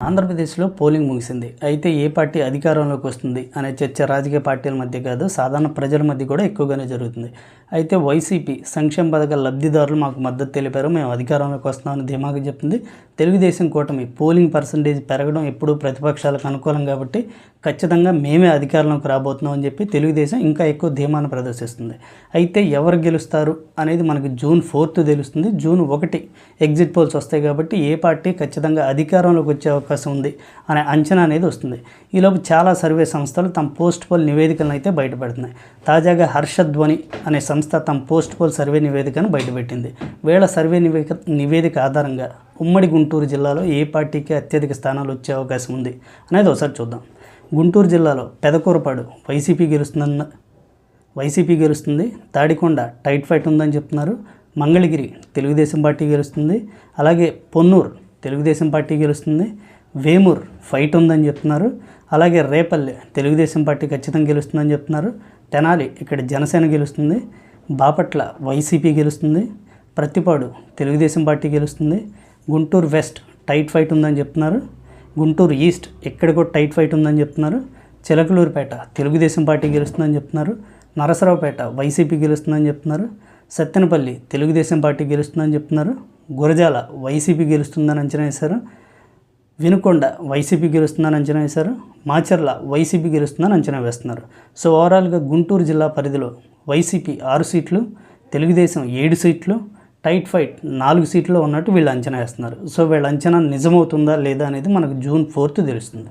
ఆంధ్రప్రదేశ్లో పోలింగ్ ముగిసింది. అయితే ఏ పార్టీ అధికారంలోకి వస్తుంది అనే చర్చ రాజకీయ పార్టీల మధ్య కాదు సాధారణ ప్రజల మధ్య కూడా ఎక్కువగానే జరుగుతుంది. అయితే వైసీపీ సంక్షేమ పథకాల లబ్ధిదారులు మాకు మద్దతు తెలిపారు. మేము అధికారంలోకి వస్తామని ధీమాగా చెప్తుంది తెలుగుదేశం కూటమి పోలింగ్ పర్సంటేజ్ పెరగడం ఎప్పుడూ ప్రతిపక్షాలకు అనుకూలం కాబట్టి ఖచ్చితంగా మేమే అధికారంలోకి రాబోతున్నాం అని చెప్పి తెలుగుదేశం ఇంకా ఎక్కువ ధీమాను ప్రదర్శిస్తుంది. అయితే ఎవరు గెలుస్తారు అనేది మనకి జూన్ ఫోర్త్ తెలుస్తుంది. జూన్ ఒకటి ఎగ్జిట్ పోల్స్ వస్తాయి కాబట్టి ఏ పార్టీ ఖచ్చితంగా అధికారంలోకి వచ్చే అవకాశం ఉంది అనే అంచనా అనేది వస్తుంది. ఈలోపు చాలా సర్వే సంస్థలు తమ పోస్ట్ పోల్ నివేదికలను అయితే బయటపెడుతున్నాయి. తాజాగా హర్షధ్వని అనే సంస్థ తమ పోస్ట్ పోల్ సర్వే నివేదికను బయటపెట్టింది. వీళ్ళ సర్వే నివేదిక నివేదిక ఆధారంగా ఉమ్మడి గుంటూరు జిల్లాలో ఏ పార్టీకి అత్యధిక స్థానాలు వచ్చే అవకాశం ఉంది అనేది ఒకసారి చూద్దాం. గుంటూరు జిల్లాలో పెదకూరపాడు వైసీపీ గెలుస్తుందన్న వైసీపీ గెలుస్తుంది. తాడికొండ టైట్ ఫైట్ ఉందని చెప్తున్నారు. మంగళగిరి తెలుగుదేశం పార్టీ గెలుస్తుంది. అలాగే పొన్నూరు తెలుగుదేశం పార్టీ గెలుస్తుంది. వేమూర్ ఫైట్ ఉందని చెప్తున్నారు. అలాగే రేపల్లె తెలుగుదేశం పార్టీ ఖచ్చితంగా గెలుస్తుందని చెప్తున్నారు. తెనాలి ఇక్కడ జనసేన గెలుస్తుంది. బాపట్ల వైసీపీ గెలుస్తుంది. ప్రతిపాడు తెలుగుదేశం పార్టీ గెలుస్తుంది. గుంటూరు వెస్ట్ టైట్ ఫైట్ ఉందని చెప్తున్నారు. గుంటూరు ఈస్ట్ ఎక్కడ కూడా టైట్ ఫైట్ ఉందని చెప్తున్నారు. చిలకలూరుపేట తెలుగుదేశం పార్టీ గెలుస్తుందని చెప్తున్నారు. నరసరావుపేట వైసీపీ గెలుస్తుందని చెప్తున్నారు. సత్తెనపల్లి తెలుగుదేశం పార్టీ గెలుస్తుందని చెప్తున్నారు. గురజాల వైసీపీ గెలుస్తుందని అంచనా వేశారు. వినుకొండ వైసీపీ గెలుస్తుందని అంచనా వేశారు. మాచర్ల వైసీపీ గెలుస్తుందని అంచనా వేస్తున్నారు. సో ఓవరాల్గా గుంటూరు జిల్లా పరిధిలో వైసీపీ ఆరు సీట్లు తెలుగుదేశం ఏడు సీట్లు టైట్ ఫైట్ నాలుగు సీట్లు ఉన్నట్టు వీళ్ళు అంచనా వేస్తున్నారు. సో వీళ్ళ అంచనా నిజమవుతుందా లేదా అనేది మనకు జూన్ ఫోర్త్ తెలుస్తుంది.